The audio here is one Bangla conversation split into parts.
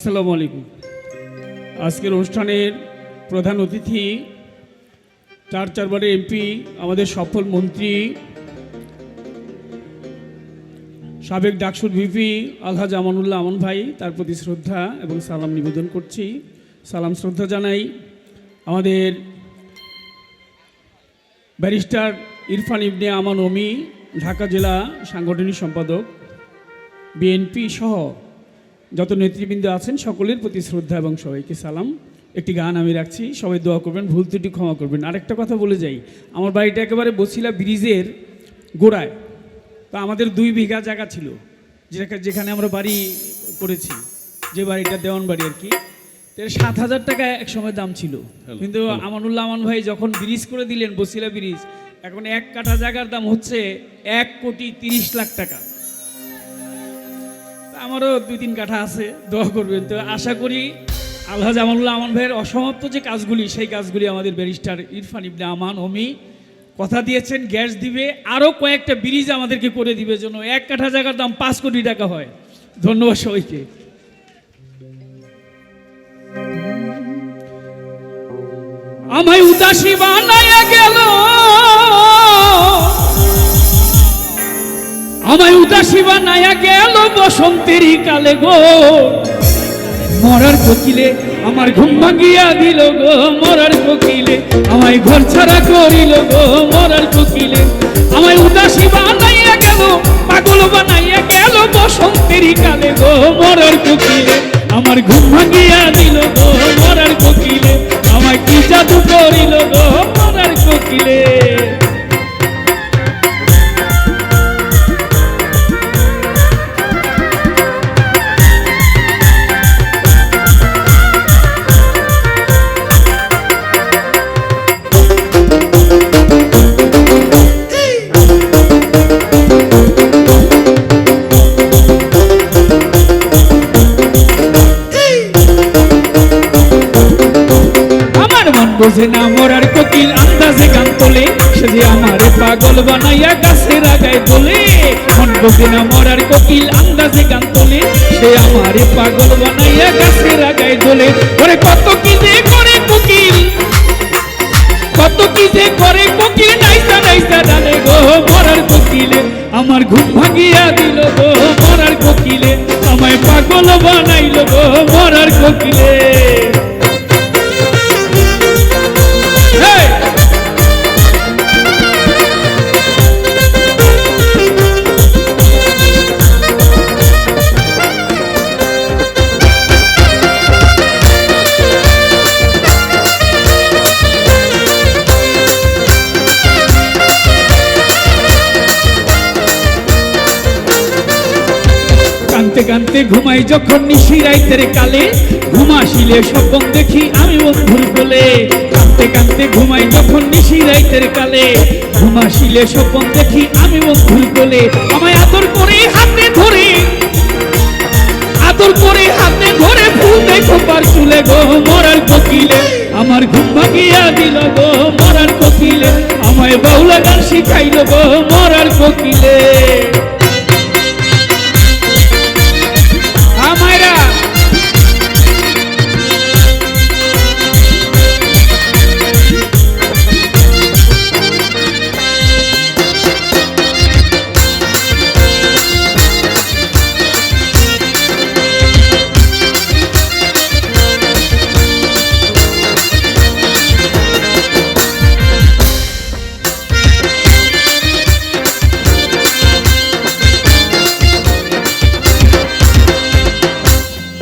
আসসালামু আলাইকুম। আজকের অনুষ্ঠানের প্রধান অতিথি চার চারবারের এমপি, আমাদের সফল মন্ত্রী, সাবেক ডাকসুর ভিপি আলহাজ আমানুল্লাহ আমন ভাই, তার প্রতি শ্রদ্ধা এবং সালাম নিবেদন করছি। সালাম, শ্রদ্ধা জানাই আমাদের ব্যারিস্টার ইরফান ইবনে আমান ওমি, ঢাকা জেলা সাংগঠনিক সম্পাদক, বিএনপি সহ যত নেতৃবৃন্দ আছেন সকলের প্রতি শ্রদ্ধা এবং সবাইকে সালাম। একটি গান আমি রাখছি সবাই দোয়া করবেন ভুল ত্রুটি ক্ষমা করবেন। আরেকটা কথা বলে যাই আমার বাড়িটা একেবারে বসিলা ব্রিজের গোড়ায়। তো আমাদের দুই বিঘা জায়গা ছিল যেটা যেখানে আমরা বাড়ি করেছি যে বাড়িটা দেওয়ান বাড়ি আর কি। সাত হাজার টাকা এক সময় দাম ছিল। কিন্তু আমানুল্লাহ আমান ভাই যখন ব্রিজ করে দিলেন বসিলা ব্রিজ এখন এক কাঠা জায়গার দাম হচ্ছে এক কোটি তিরিশ লাখ টাকা। আমারও দুই তিন কাঠা আছে, দোয়া করবেন। তো আশা করি আল্লাহ জামানুল্লাহ আমান ভাইয়ের অসমাপ্ত যে কাজগুলি, সেই কাজগুলি আমাদের ব্যারিস্টার ইরফান ইবনে আমান অমি কথা দিয়েছেন, গ্যাস দিবে আরও কয়েকটা ব্রিজ আমাদেরকে করে দিবে জন্য এক কাঠা জায়গার দাম পাঁচ কোটি টাকা হয়। ধন্যবাদ সবাইকে। আমায় উদাসী বানাইয়া গেল। আমায় উদাসী বানাইয়া গেল বসন্তেরই কালে গো। মরার কোকিলে আমার ঘুম ভাঙিয়া দিল গো, মরার কোকিলে আমায় ঘর ছাড়া করিল গো, মরার কোকিলে আমায় উদাসী বানাইয়া গেল, পাগল বানাইয়া গেল বসন্তেরই কালে গো, মরার কোকিলে আমার ঘুম ভাঙিয়া দিল গো, মরার কোকিলে আমায় কি জাদু করিল গো, মরার কোকিলে। বোঝে না মরার কোকিল আন্দাজে গান তোলে। সে যে আমার পাগল বানাইয়া গাছের আগায় তোলে। মন বোঝে না মরার কোকিল আন্দাজে গান তোলে। সে আমার পাগল বানাইয়া গাছের আগায় তোলে। ওরে কত কি যে করে কোকিল। কত কি যে করে কোকিল। নাইসা নাইসা ডালে গো, মরার কোকিলে। আমার ঘুম ভাঙিয়া দিল গো, মরার কোকিলে। আমায় পাগল বানাইল গো, মরার কোকিলে। কানতে কানতে ঘুমাই যখন নিশি রাইতের কালে। ঘুমাসিলে স্বপ্ন দেখি আমি বন্ধুর কোলে। কানতে কানতে ঘুমাই যখন নিশি রাইতের কালে। ঘুমাসিলে স্বপ্ন দেখি আমি বন্ধুর কোলে। আমায় আদর করে হাতে ধরে। আদর করে হাতে ধরে ফুল দেখো পার চুলে গো, মরার কোকিলে। আমার ঘুম ভাগিয়া দিল গো, মরার কোকিলে। আমায় বাউলা গান শিখাইল গো, মরার কোকিলে।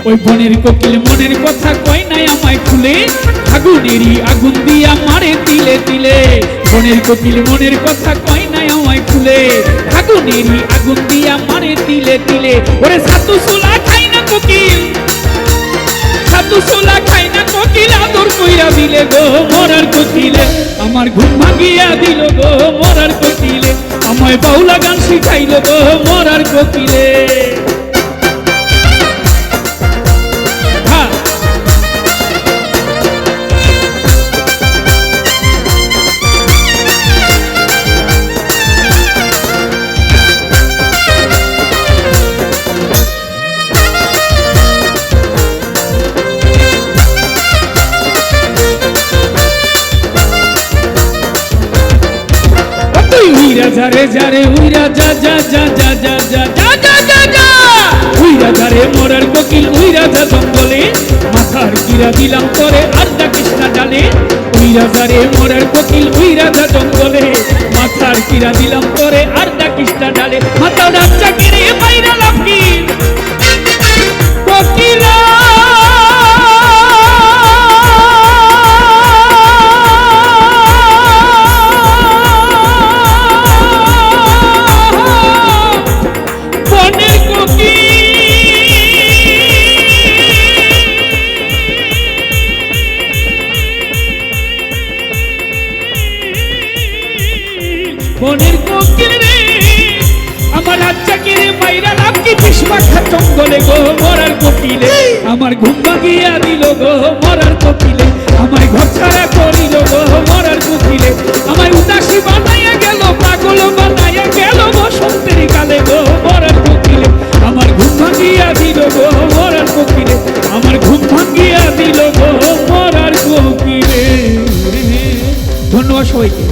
ওই বনের কোকিল মনের কথা কয় নাই আমায় খুলে। আগুনেরই আগুন দিয়া মারে তিলে তিলে। বনের কোকিল মনের কথা কয় নাই আমায় খুলে। আগুনেরই আগুন দিয়া মারে তিলে তিলে। ওরে সাতু সুলা খাই না কোকিল। সাতু সুলা খাই না কোকিল, আদর কইরা দিলে গো মরার কোকিলে। আমার ঘুম ভাঙিয়া দিল গো মরার কোকিলে। আমায় বাউলা গান শিখাইল গো মরার কোকিলে। যারে যারে উইরা যা যা যা যা যা যা যা যা যা যা উইরা যারে মরার কোকিল উইরা যা জঙ্গলে। মাথার কিরা দিলাম করে আর যা কৃষ্ণা জানে উইরা যারে মরার কোকিল উইরা যা জঙ্গলে। মাথার কিরা দিলাম করে আর যা কৃষ্ণা ডালে মাথা রাজ্জা কিরে বনের কোকিল রে, আমার রাজ্জাকে রে মাইরা নাম কি বিষ্মাখা জঙ্গলে গো? মরার কোকিলে, আমার ঘুম ভাঙিয়া দিল গো, মরার কোকিলে আমার ঘর ছাড়া করিল গো, মরার কোকিলে। আমার উদাসী বানাইয়া গেল, পাগল বানাইয়া গেল বসন্তের কালে গো, মরার কোকিলে। আমার ঘুম ভাঙিয়া দিল গো, মরার কোকিলে। আমার ঘুম ভাঙিয়া দিল গো, মরার কোকিলে। ধন্যবাদ সবাইকে।